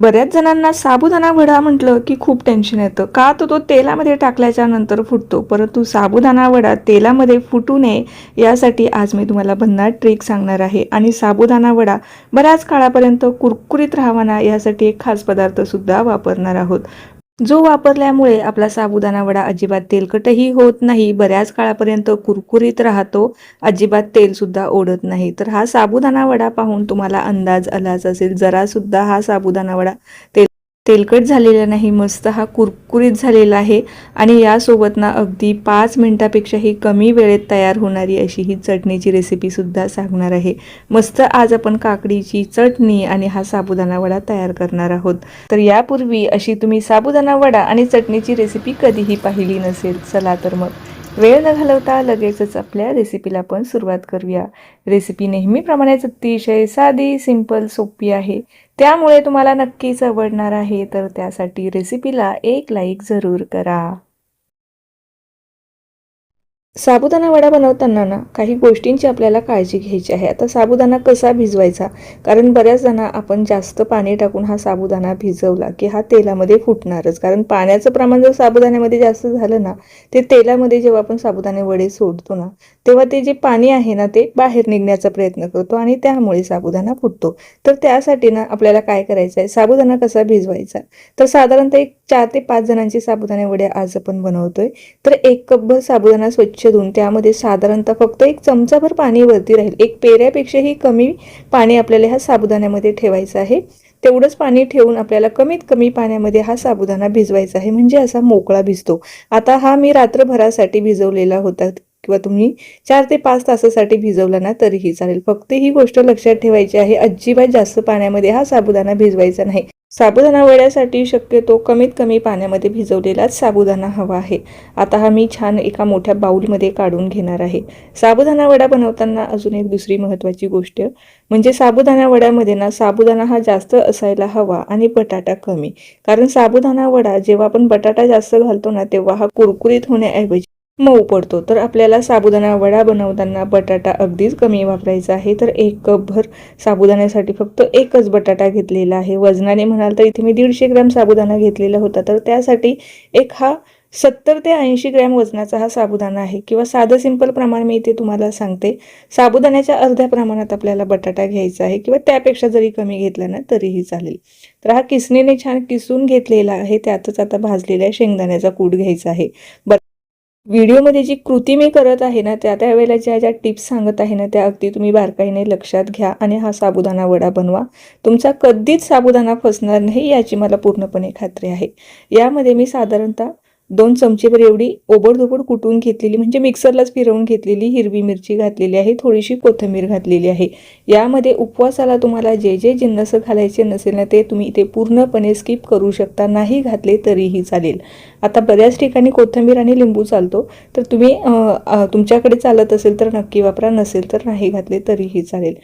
बऱ्याच जणांना साबुदाणा वडा म्हटलं की खूप टेन्शन येतं. का तर तो तेलामध्ये टाकल्याच्या नंतर फुटतो? परंतु साबुदाणा वडा तेलामध्ये फुटू नये यासाठी आज मी तुम्हाला भन्नाट ट्रिक सांगणार आहे. आणि साबुदाणा वडा बऱ्याच काळापर्यंत कुरकुरीत राहावा यासाठी एक खास पदार्थ सुद्धा वापरणार आहोत. जो वापरल्यामुळे आपला साबुदाणा वडा अजिबात तेलकटही होत नाही बऱ्याच काळापर्यंत कुरकुरीत राहतो अजिबात तेल सुद्धा ओढत नाही. तर हा साबुदाणा वडा पाहून तुम्हाला अंदाज आलाच असेल. जरा सुद्धा हा साबुदाणा वडा तेल तेलकट झालेला नाही मस्त हा कुरकुरीत झालेला आहे आणि यासोबत ना अगदी पाच मिनटापेक्षाही कमी वेळेत तयार होणारी अशी ही चटणीची रेसिपीसुद्धा सांगणार आहे. मस्त आज आपण काकडीची चटणी आणि हा साबुदाणा वडा तयार करणार आहोत. तर यापूर्वी अशी तुम्ही साबुदाणा वडा आणि चटणीची रेसिपी कधीही पाहिली नसेल चला तर मग. वेळ न घालवता लगेचच आपल्या रेसिपीला आपण सुरुवात करूया. रेसिपी नेहमीप्रमाणेच अतिशय साधी सिंपल सोपी आहे. त्यामुळे तुम्हाला नक्कीच आवडणार आहे तर त्यासाठी रेसिपीला एक लाईक जरूर करा. साबुदाणा वडा बनवताना ना काही गोष्टींची आपल्याला काळजी घ्यायची आहे. आता साबुदाणा कसा भिजवायचा? कारण बऱ्याच जणा आपण जास्त पाणी टाकून हा साबुदाणा भिजवला की हा तेलामध्ये फुटणारच. कारण पाण्याचं प्रमाण जर साबुदाण्यामध्ये जास्त झालं ना ते तेलामध्ये जेव्हा आपण साबुदाणे वडे सोडतो ना तेव्हा ते जे पाणी आहे ना ते बाहेर निघण्याचा प्रयत्न करतो आणि त्यामुळे साबुदाणा फुटतो. तर त्यासाठी ना आपल्याला काय करायचं आहे साबुदाणा कसा भिजवायचा? तर साधारणतः एक चार ते पाच जणांची साबुदाणे वडे आज आपण बनवतोय. तर एक कपभर साबुदाणा स्वच्छ धुवून त्यामध्ये साधारणतः फक्त एक चमचाभर पाणी वरती राहील. एक पेऱ्यापेक्षाही कमी पाणी आपल्याला ह्या साबुदाण्यामध्ये ठेवायचं आहे. तेवढंच पाणी ठेवून आपल्याला कमीत कमी पाण्यामध्ये हा साबुदाणा भिजवायचा आहे. म्हणजे असा मोकळा भिजतो. आता हा मी रात्रभरासाठी भिजवलेला होता किंवा तुम्ही चार ते पाच तासासाठी भिजवला ना तरीही चालेल. फक्त ही गोष्ट लक्षात ठेवायची आहे अजिबात जास्त पाण्यामध्ये हा साबुदाणा भिजवायचा नाही. साबुदाणा वड्यासाठी शक्यतो कमीत कमी पाण्यामध्ये भिजवलेलाच साबुदाणा हवा आहे. आता हा मी छान एका मोठ्या बाऊलमध्ये काढून घेणार आहे. साबुदाणा वडा बनवताना अजून एक दुसरी महत्त्वाची गोष्ट म्हणजे साबुदाणा वड्यामध्ये ना साबुदाणा हा जास्त असायला हवा आणि बटाटा कमी. कारण साबुदाणा वडा जेव्हा आपण बटाटा जास्त घालतो ना तेव्हा हा कुरकुरीत होण्याऐवजी मऊ पडतो. तर आपल्याला साबुदाणा वडा बनवताना बटाटा अगदीच कमी वापरायचा आहे. तर एक कपभर साबुदाण्यासाठी फक्त एकच बटाटा घेतलेला आहे. वजनाने म्हणाल तर इथे मी दीडशे ग्रॅम साबुदाणा घेतलेला होता. तर त्यासाठी एक हा सत्तर ते ऐंशी ग्रॅम वजनाचा हा साबुदाणा आहे किंवा साधं सिंपल प्रमाण मी इथे तुम्हाला सांगते. साबुदाण्याच्या अर्ध्या प्रमाणात आपल्याला बटाटा घ्यायचा आहे किंवा त्यापेक्षा जरी कमी घेतला ना तरीही चालेल. तर हा किसणीने छान किसून घेतलेला आहे. त्यातच आता भाजलेल्या शेंगदाण्याचा कूट घ्यायचा आहे. व्हिडिओमध्ये जी कृती मी करत आहे ना त्या त्यावेळेला ज्या ज्या टिप्स सांगत आहे ना त्या अगदी तुम्ही बारकाईने लक्षात घ्या आणि हा साबुदाणा वडा बनवा. तुमचा कधीच साबुदाणा फसणार नाही याची मला पूर्णपणे खात्री आहे. यामध्ये मी साधारणतः दोन चमचेभर एवढी ओबडधोबड कुटून घेतलेली म्हणजे मिक्सरलाच फिरवून घेतलेली हिरवी मिरची घातलेली आहे थोडीशी कोथिंबीर घातलेली आहे. यामध्ये उपवासाला तुम्हाला जे जे जिन्नस घालायचे नसेल ना ते तुम्ही इथे पूर्णपणे स्किप करू शकता नाही घातले तरीही चालेल. आता बऱ्याच ठिकाणी कोथिंबीर आणि लिंबू चालतो तर तुम्ही तुमच्याकडे चालत असेल तर नक्की वापरा नसेल तर नाही घातले तरीही चालेल.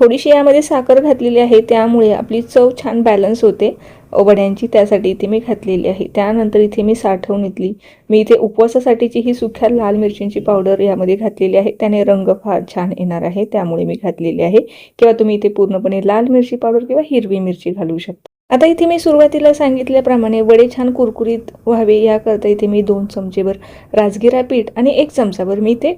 थोडीशी यामध्ये साखर घातलेली आहे त्यामुळे आपली चव छान बॅलन्स होते. वड्यांची त्यासाठी इथे मी घातलेली आहे. त्यानंतर इथे मी साठवून घेतली मी इथे उपवासासाठीची ही सुख्या लाल मिरचींची पावडर यामध्ये घातलेली आहे. त्याने रंग फार छान येणार आहे. त्यामुळे मी घातलेली आहे. किंवा तुम्ही इथे पूर्णपणे लाल मिरची पावडर किंवा हिरवी मिरची घालू शकता. आता इथे मी सुरुवातीला सांगितल्याप्रमाणे वडे छान कुरकुरीत व्हावे. याकरता इथे मी दोन चमचेभर राजगिरा पीठ आणि एक चमचाभर मी इथे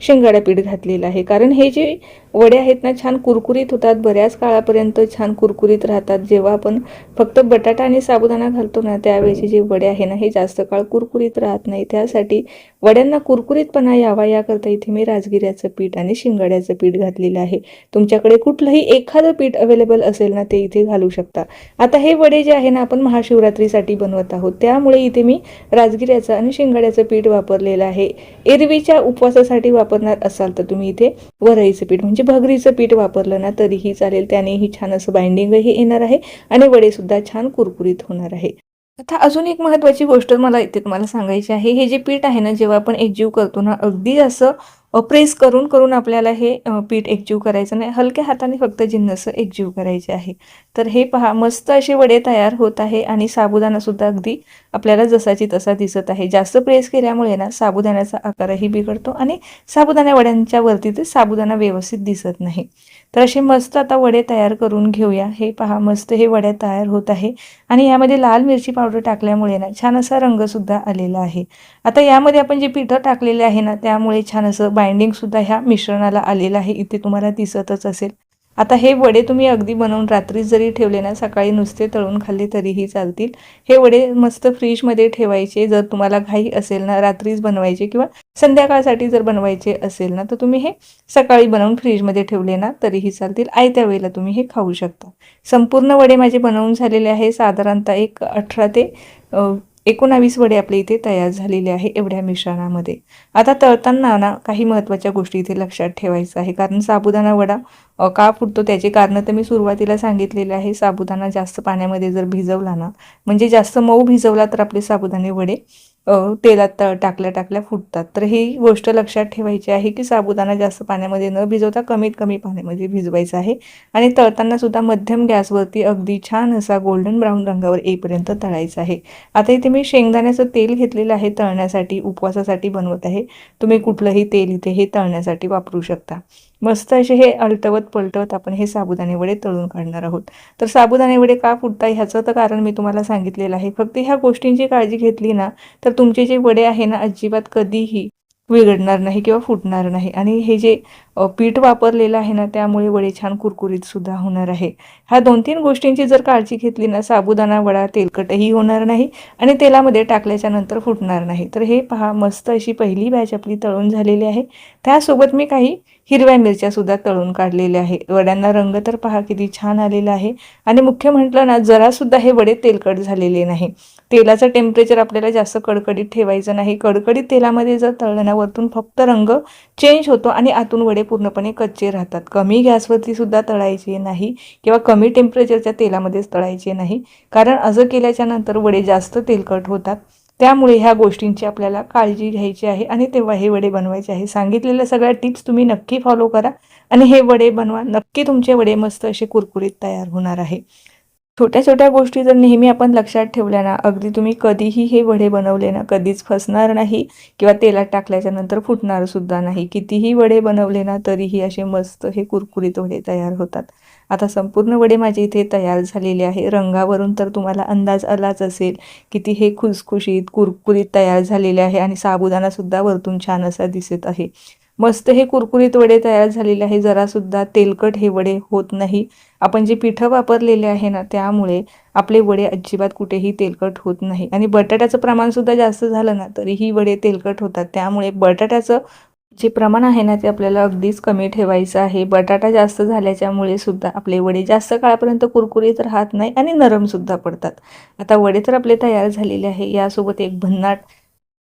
शेंगाडा पीठ घातलेलं आहे. कारण हे जे वडे आहेत ना छान कुरकुरीत होतात. बऱ्याच काळापर्यंत छान कुरकुरीत राहतात. जेव्हा आपण फक्त बटाटा आणि साबुदाणा घालतो ना त्यावेळेचे जे वडे आहे ना हे जास्त काळ कुरकुरीत राहत नाही. त्यासाठी वड्यांना कुरकुरीतपणा यावा याकरता इथे मी राजगिऱ्याचं पीठ आणि शिंगाड्याचं पीठ घातलेलं आहे. तुमच्याकडे कुठलंही एखादं पीठ अवेलेबल असेल ना ते इथे घालू शकता. आता हे वडे जे आहे ना आपण महाशिवरात्रीसाठी बनवत आहोत. त्यामुळे इथे मी राजगिऱ्याचं आणि शिंगाड्याचं पीठ वापरलेलं आहे. एरवीच्या उपवासासाठी वापरणार असाल तर तुम्ही इथे वरईचं पीठ म्हणजे भगरीचं पीठ वापरलं ना तरीही चालेल. त्यानेही छान असं बाइंडिंगही येणार आहे आणि वडेसुद्धा छान कुरकुरीत होणार आहे. आता अजून एक महत्त्वाची गोष्ट मला इथे तुम्हाला सांगायची आहे. हे जे पीठ आहे ना जेव्हा आपण एकजीव करतो ना अगदी असं प्रेस करून करून आपल्याला हे पीठ एकजीव करायचं नाही. हलक्या हाताने फक्त जिन्नस एकजीव करायचे आहे. तर हे पहा मस्त असे वडे तयार होत आहे आणि साबुदाणासुद्धा अगदी आपल्याला जसाची तसा दिसत आहे. जास्त प्रेस केल्यामुळे ना साबुदाण्याचा आकारही बिघडतो आणि साबुदाणा वड्यांच्या वरती ते साबुदाणा व्यवस्थित दिसत नाही. तर असे मस्त आता वडे तयार करून घेऊया. हे पहा मस्त हे वड्या तयार होत आहे. आणि यामध्ये लाल मिरची पावडर टाकल्यामुळे ना छान असा रंगसुद्धा आलेला आहे. आता यामध्ये आपण जे पिठं टाकलेले आहे ना त्यामुळे छान असं बाइंडिंगसुद्धा ह्या मिश्रणाला आलेलं आहे. इथे तुम्हाला दिसतच असेल. आता हे वडे तुम्ही अगदी बनवून रात्री जरी ठेवले ना सकाळी नुसते तळून खाल्ले तरीही चालतील. हे वडे मस्त फ्रीजमध्ये ठेवायचे जर तुम्हाला घाई असेल ना रात्रीच बनवायचे किंवा संध्याकाळसाठी जर बनवायचे असेल ना तर तुम्ही हे सकाळी बनवून फ्रीजमध्ये ठेवले ना तरीही चालतील. आयत्या वेळेला तुम्ही हे खाऊ शकता. संपूर्ण वडे माझे बनवून झालेले आहे साधारणतः एक अठरा ते एकोणावीस वडे आपले इथे तयार झालेले आहे एवढ्या मिश्रणामध्ये. आता तळताना ना काही महत्त्वाच्या गोष्टी इथे लक्षात ठेवायचं आहे. कारण साबुदाणा वडा का फुटतो त्याचे कारणं तर मी सुरुवातीला सांगितलेले आहे. साबुदाणा जास्त पाण्यामध्ये जर भिजवला ना म्हणजे जास्त मऊ भिजवला तर आपले साबुदाणे वडे तेलात टाकल्या टाकल्या फुटतात. तर ही गोष्ट लक्षात ठेवायची आहे की साबुदाणा जास्त पाण्यामध्ये न भिजवता कमीत कमी पाण्यामध्ये भिजवायचा आहे आणि तळताना सुद्धा मध्यम गॅसवरती अगदी छान असा गोल्डन ब्राऊन रंगावर येईपर्यंत तळायचा आहे. आता इथे मी शेंगदाण्याचं तेल घेतलेलं आहे तळण्यासाठी उपवासासाठी बनवत आहे. तुम्ही कुठलंही तेल इथे हे तळण्यासाठी वापरू शकता. मस्त असे हे अलटवत पलटवत आपण हे साबुदाणे वडे तळून काढणार आहोत. तर साबुदाणे वडे का फुटतात ह्याचं तर कारण मी तुम्हाला सांगितलेलं आहे. फक्त ह्या गोष्टींची काळजी घेतली ना तर तुमचे जे वडे आहे ना अजिबात कधीही बिघडणार नाही किंवा फुटणार नाही. आणि हे जे पीठ वापरलेलं आहे ना त्यामुळे वडे छान कुरकुरीत सुद्धा होणार आहे. ह्या दोन तीन गोष्टींची जर काळजी घेतली ना साबुदाणा वडा तेलकटही होणार नाही आणि तेलामध्ये टाकल्याच्या नंतर फुटणार नाही. तर हे पहा मस्त अशी पहिली बॅच आपली तळून झालेली आहे. त्यासोबत मी काही हिरव्या मिरच्या सुद्धा तळून काढलेल्या आहे. वड्यांना रंग तर पहा किती छान आलेला आहे. आणि मुख्य म्हटलं ना जरासुद्धा हे वडे तेलकट झालेले नाही. तेलाचं टेम्परेचर आपल्याला जास्त कडकडीत ठेवायचं नाही. कडकडीत तेलामध्ये जर तळण्यावरतून फक्त रंग चेंज होतो आणि आतून वडे पूर्णपणे कच्चे राहतात. कमी गॅसवरती सुद्धा तळायचे नाही किंवा कमी टेम्परेचरच्या तेलामध्येच तळायचे नाही. कारण असं केल्याच्यानंतर वडे जास्त तेलकट होतात. त्यामुळे ह्या गोष्टींची आपल्याला काळजी घ्यायची आहे आणि तेव्हा हे वडे बनवायचे आहे. सांगितलेल्या सगळ्या टिप्स तुम्ही नक्की फॉलो करा आणि हे वडे बनवा. नक्की तुमचे वडे मस्त असे कुरकुरीत तयार होणार आहे. छोट्या छोट्या गोष्टी जर नेहमी आपण लक्षात ठेवल्या ना अगदी तुम्ही कधीही हे वडे बनवले ना कधीच फसणार नाही किंवा तेलात टाकल्याच्या नंतर फुटणार सुद्धा नाही. कितीही वडे बनवले ना तरीही असे मस्त हे कुरकुरीत वडे तयार होतात. आता संपूर्ण वडे माझे इथे तयार झालेले आहे. रंगावरून तर तुम्हाला अंदाज आलाच असेल किती हे खुसखुशीत कुरकुरीत तयार झालेले आहे आणि साबुदाणासुद्धा वरतून छान असा दिसत आहे. मस्त हे कुरकुरीत वडे तयार झालेले आहे. जरासुद्धा तेलकट हे वडे होत नाही. आपण जे पिठं वापरलेले आहे ना त्यामुळे आपले वडे अजिबात कुठेही तेलकट होत नाही. आणि बटाट्याचं प्रमाणसुद्धा जास्त झालं ना तरीही वडे तेलकट होतात. त्यामुळे बटाट्याचं जे प्रमाण आहे ना ते आपल्याला अगदीच कमी ठेवायचं आहे. बटाटा जास्त झाल्याच्यामुळे सुद्धा आपले वडे जास्त काळापर्यंत कुरकुरीत राहत नाही आणि नरमसुद्धा पडतात. आता वडे तर आपले तयार झालेले आहे. यासोबत एक भन्नाट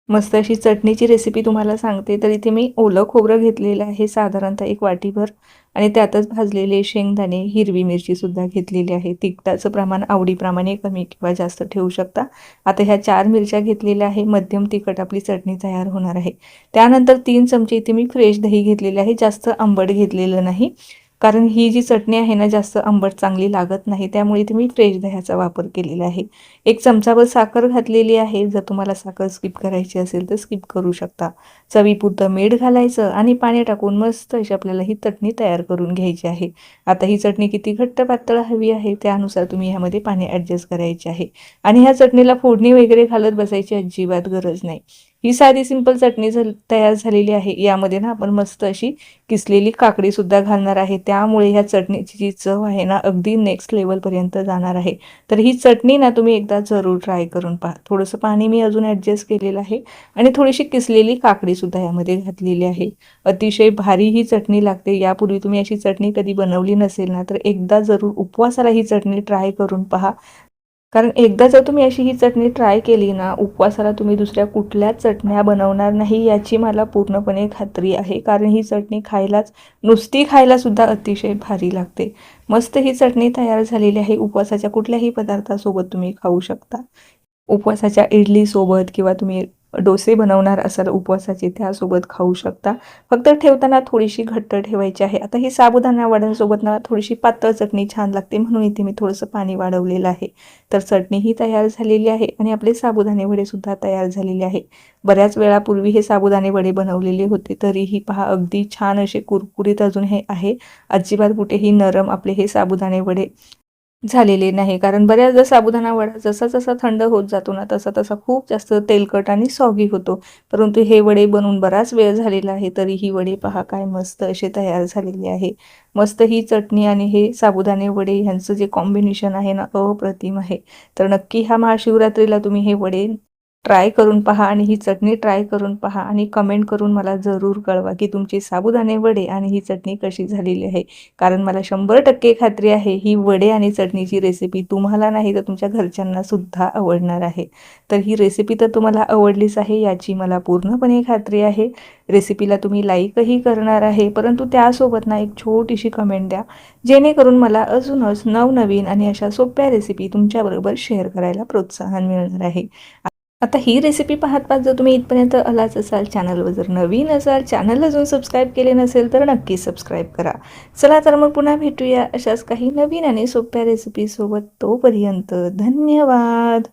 मस्त अशी चटणीची रेसिपी तुम्हाला सांगते. तर इथे मी ओलं खोबरं घेतलेलं आहे साधारणतः एक वाटीभर. आणि त्यातच भाजलेले शेंगदाणे हिरवी मिरचीसुद्धा घेतलेली आहे. तिखटाचं प्रमाण आवडीप्रमाणे कमी किंवा जास्त ठेवू शकता. आता ह्या चार मिरच्या घेतलेल्या आहे. मध्यम तिखट आपली चटणी तयार होणार आहे. त्यानंतर तीन चमचे इथे मी फ्रेश दही घेतलेले आहे. जास्त आंबट घेतलेलं नाही. कारण ही जी चटणी आहे ना जास्त आंबट चांगली लागत नाही. त्यामुळे इथे मी फ्रेश दह्याचा वापर केलेला आहे. एक चमचाभर साखर घातलेली आहे. जर तुम्हाला साखर स्किप करायची असेल तर स्किप करू शकता. चवीपुरतं मीठ घालायचं आणि पाणी टाकून मस्त अशी आपल्याला ही चटणी तयार करून घ्यायची आहे. आता ही चटणी किती घट्ट पातळ हवी आहे त्यानुसार तुम्ही ह्यामध्ये पाणी ॲडजस्ट करायचे आहे. आणि ह्या चटणीला फोडणी वगैरे घालत बसायची अजिबात गरज नाही. ही साधी सिंपल चटणी झल तयार झालेली आहे. यामध्ये ना आपण मस्त अशी किसलेली काकडी सुद्धा घालणार आहे. त्यामुळे ह्या चटणीची जी चव आहे ना अगदी नेक्स्ट लेवलपर्यंत जाणार आहे. तर ही चटणी ना तुम्ही एकदा जरूर ट्राय करून पहा. थोडंसं पाणी मी अजून ॲडजस्ट केलेलं आहे आणि थोडीशी किसलेली काकडी सुद्धा यामध्ये घातलेली आहे. अतिशय भारी ही चटणी लागते. यापूर्वी तुम्ही अशी चटणी कधी बनवली नसेल ना तर एकदा जरूर उपवासाला ही चटणी ट्राय करून पहा. कारण एकदा जर तुम्ही अशी ही चटणी ट्राय केली ना उपवासाला तुम्ही दुसऱ्या कुठल्याच चटण्या बनवणार नाही याची मला पूर्णपणे खात्री आहे. कारण ही चटणी खायलाच नुसती खायलासुद्धा अतिशय भारी लागते. मस्त ही चटणी तयार झालेली आहे. उपवासाच्या कुठल्याही पदार्थासोबत तुम्ही खाऊ शकता. उपवासाच्या इडलीसोबत किंवा तुम्ही डोसे बनवणार असाल उपवासाचे त्यासोबत खाऊ शकता. फक्त ठेवताना थोडीशी घट्ट ठेवायची आहे. आता ही साबुदाणा वड्यांसोबत ना थोडीशी पातळ चटणी छान लागते म्हणून इथे मी थोडंसं पाणी वाढवलेलं आहे. तर चटणी ही तयार झालेली आहे आणि आपले साबुदाणे वडे सुद्धा तयार झालेले आहे. बऱ्याच वेळापूर्वी हे साबुदाणे वडे बनवलेले होते तरीही पहा अगदी छान असे कुरकुरीत अजून हे आहे. अजिबात कुठेही नरम आपले हे साबुदाणे वडे झालेले नाही. कारण बऱ्याचदा साबुदाणा वडा जसा जसा थंड होत जातो ना तसा तसा खूप जास्त तेलकट आणि सॉगी होतो. परंतु हे वडे बनवून बराच वेळ झालेला आहे तरी ही वडे पहा काय मस्त असे तयार झालेले आहे. मस्त ही चटणी आणि हे साबुदाणे वडे ह्यांचं जे कॉम्बिनेशन आहे ना अप्रतिम आहे. तर नक्की ह्या महाशिवरात्रीला तुम्ही हे वडे ट्राय करून पहा आणि ही चटणी ट्राय करून पहा आणि कमेंट करून मला जरूर कळवा की तुमची साबुदाणे वडे आणि ही चटणी कशी झालेली आहे. कारण मला शंभर टक्के खात्री आहे ही वडे आणि चटणीची रेसिपी तुम्हाला नाही तर तुमच्या घरच्यांना सुद्धा आवडणार आहे. तर ही रेसिपी तर तुम्हाला आवडलीच आहे याची मला पूर्णपणे खात्री आहे. रेसिपीला तुम्ही लाईकही करणार आहे परंतु त्यासोबत ना एक छोटीशी कमेंट द्या जेणेकरून मला अजूनच नवनवीन आणि अशा सोप्या रेसिपी तुमच्याबरोबर शेअर करायला प्रोत्साहन मिळणार आहे. आता ही रेसिपी पाहत पाहत जर तुम्ही इथपर्यंत आलाच असाल चॅनलवर जर नवीन असाल चॅनल अजून सबस्क्राईब केले नसेल तर नक्की सबस्क्राईब करा. चला तर मग पुन्हा भेटूया अशाच काही नवीन आणि सोप्या रेसिपीसोबत तोपर्यंत धन्यवाद!